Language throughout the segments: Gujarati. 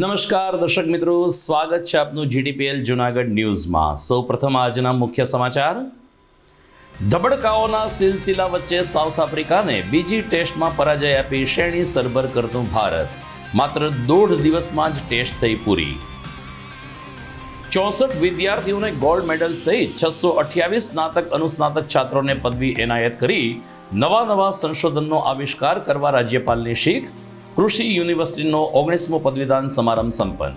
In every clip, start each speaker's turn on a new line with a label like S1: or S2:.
S1: નમસ્કાર, દર્શક મિત્રો. સ્વાગત છે આપનું જીટીપીએલ જુનાગઢ ન્યૂઝમાં. સૌપ્રથમ આજના મુખ્ય સમાચાર. ધબડકાઓના સિલસિલા વચ્ચે સાઉથ આફ્રિકાને બીજી ટેસ્ટમાં પરાજય આપી શ્રેણી સરભર કરતું ભારત. માત્ર દોઢ દિવસમાં જ ટેસ્ટ થઈ પૂરી. ચોસઠ વિદ્યાર્થીઓને ગોલ્ડ મેડલ સહિત છસો અઠ્યાવીસ સ્નાતક અનુસ્નાતક છાત્રોને પદવી એનાયત કરી નવા નવા સંશોધનનો આવિષ્કાર કરવા રાજ્યપાલની શીખ કૃષિ યુનિવર્સિટીનો ઓગણીસમો પદવીદાન સમારંભ સંપન્ન.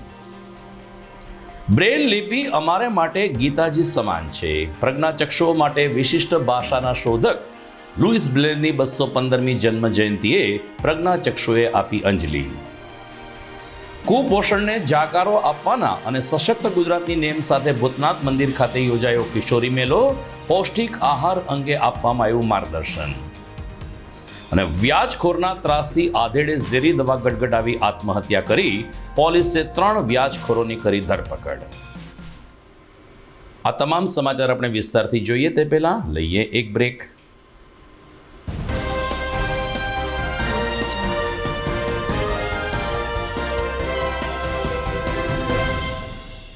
S1: બ્રેલ લિપિ અમારે માટે ગીતાજી સમાન છે. પ્રજ્ઞાચક્ષુઓ માટે વિશિષ્ટ ભાષાના શોધક લુઈસ બ્લેરની બસો પંદરમી જન્મ જયંતિએ પ્રજ્ઞાચક્ષુએ આપી અંજલિ. કુપોષણને જાકારો આપવાના અને સશક્ત ગુજરાતની નેમ સાથે ભૂતનાથ મંદિર ખાતે યોજાયો કિશોરી મેળો, પૌષ્ટિક આહાર અંગે આપવામાં આવ્યું માર્ગદર્શન. અને વ્યાજખોરના ત્રાસથી આધેડે ઝેરી દવા ગટગટાવી આત્મહત્યા કરી પોલીસે ત્રણ વ્યાજખોરોની કરી ધરપકડ. આ તમામ સમાચાર આપણે વિસ્તારથી જોઈએ તે પહેલાં લઈએ એક બ્રેક.